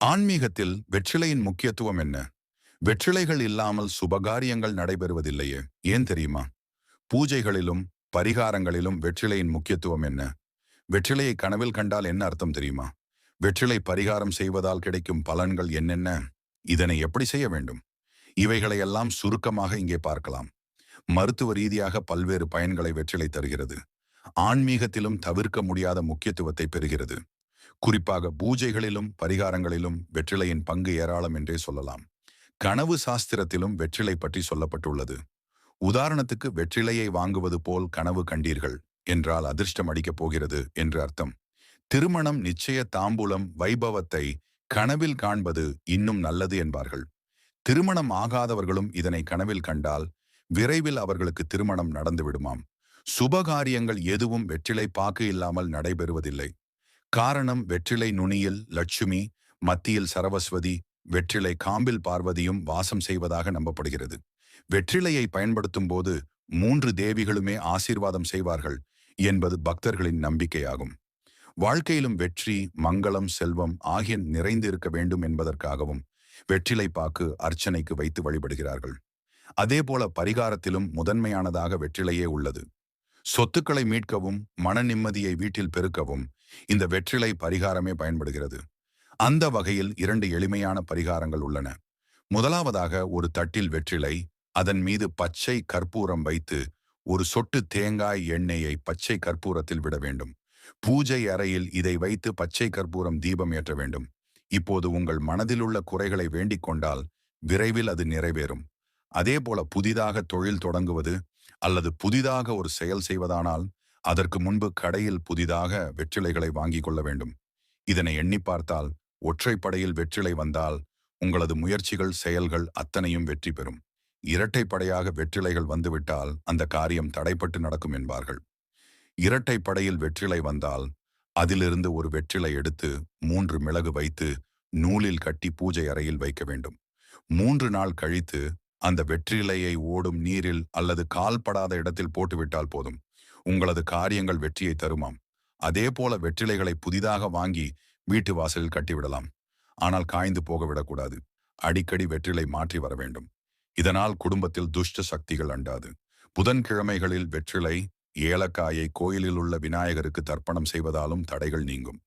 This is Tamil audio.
ஆன்மீகத்தில் வெற்றிலையின் முக்கியத்துவம் என்ன? வெற்றிலைகள் இல்லாமல் சுபகாரியங்கள் நடைபெறுவதில்லையே ஏன் தெரியுமா? பூஜைகளிலும் பரிகாரங்களிலும் வெற்றிலையின் முக்கியத்துவம் என்ன? வெற்றிலையை கனவில் கண்டால் என்ன அர்த்தம் தெரியுமா? வெற்றிலை பரிகாரம் செய்வதால் கிடைக்கும் பலன்கள் என்னென்ன? இதனை எப்படி செய்ய வேண்டும்? இவைகளையெல்லாம் சுருக்கமாக இங்கே பார்க்கலாம். மருத்துவ ரீதியாக பல்வேறு பயன்களை வெற்றிலை தருகிறது. ஆன்மீகத்திலும் தவிர்க்க முடியாத முக்கியத்துவத்தை பெறுகிறது. குறிப்பாக பூஜைகளிலும் பரிகாரங்களிலும் வெற்றிலையின் பங்கு ஏராளம் என்றே சொல்லலாம். கனவு சாஸ்திரத்திலும் வெற்றிலை பற்றி சொல்லப்பட்டுள்ளது. உதாரணத்துக்கு வெற்றிலையை வாங்குவது போல் கனவு கண்டீர்கள் என்றால் அதிர்ஷ்டம் அடிக்கப் போகிறது என்று அர்த்தம். திருமணம் நிச்சய தாம்பூலம் வைபவத்தை கனவில் காண்பது இன்னும் நல்லது என்பார்கள். திருமணம் ஆகாதவர்களும் இதனை கனவில் கண்டால் விரைவில் அவர்களுக்கு திருமணம் நடந்துவிடுமாம் சுபகாரியங்கள் எதுவும் வெற்றிலை பாக்கு இல்லாமல் நடைபெறுவதில்லை. காரணம் வெற்றிலை நுனியில் லட்சுமி மத்தியில் சரவஸ்வதி வெற்றிலை காம்பில் பார்வதியும் வாசம் செய்வதாக நம்பப்படுகிறது. வெற்றிலையை பயன்படுத்தும் போது மூன்று தேவிகளுமே ஆசீர்வாதம் செய்வார்கள் என்பது பக்தர்களின் நம்பிக்கையாகும். வாழ்க்கையிலும் வெற்றி மங்களம் செல்வம் ஆகிய நிறைந்து இருக்க வேண்டும் என்பதற்காகவும் வெற்றிலை பாக்கு அர்ச்சனைக்கு வைத்து வழிபடுகிறார்கள். அதேபோல பரிகாரத்திலும் முதன்மையானதாக வெற்றிலையே உள்ளது. சொத்துக்களை மீட்கவும் மன நிம்மதியை வீட்டில் பெருக்கவும் இந்த வெற்றிலை பரிகாரமே பயன்படுகிறது. அந்த வகையில் இரண்டு எளிமையான பரிகாரங்கள் உள்ளன. முதலாவதாக ஒரு தட்டில் வெற்றிலை அதன் மீது பச்சை கற்பூரம் வைத்து ஒரு சொட்டு தேங்காய் எண்ணெயை பச்சை கற்பூரத்தில் விட வேண்டும். பூஜை அறையில் இதை வைத்து பச்சை கற்பூரம் தீபம் ஏற்ற வேண்டும். இப்போது உங்கள் மனதில் உள்ள குறைகளை வேண்டிக் கொண்டால் விரைவில் அது நிறைவேறும். அதேபோல புதிதாக தொழில் தொடங்குவது அல்லது புதிதாக ஒரு செயல் செய்வதானால் அதற்கு முன்பு கடையில் புதிதாக வெற்றிலைகளை வாங்கிக் கொள்ள வேண்டும். இதனை எண்ணி பார்த்தால் ஒற்றைப்படையில் வெற்றிலை வந்தால் உங்களது முயற்சிகள் செயல்கள் அத்தனையும் வெற்றி பெறும். இரட்டைப்படையாக வெற்றிலைகள் வந்துவிட்டால் அந்த காரியம் தடைப்பட்டு நடக்கும் என்பார்கள். இரட்டைப்படையில் வெற்றிலை வந்தால் அதிலிருந்து ஒரு வெற்றிலை எடுத்து மூன்று மிளகு வைத்து நூலில் கட்டி பூஜை அறையில் வைக்க வேண்டும். மூன்று நாள் கழித்து அந்த வெற்றிலையை ஓடும் நீரில் அல்லது கால்படாத இடத்தில் போட்டுவிட்டால் போதும். உங்களது காரியங்கள் வெற்றியை தருமாம். அதே போல வெற்றிலைகளை புதிதாக வாங்கி வீட்டு வாசலில் கட்டிவிடலாம். ஆனால் காய்ந்து போக விடக்கூடாது. அடிக்கடி வெற்றிலை மாற்றி வர வேண்டும். இதனால் குடும்பத்தில் துஷ்ட சக்திகள் அண்டாது. புதன்கிழமைகளில் வெற்றிலை ஏலக்காயை கோயிலில் உள்ள விநாயகருக்கு தர்ப்பணம் செய்வதாலும் தடைகள் நீங்கும்.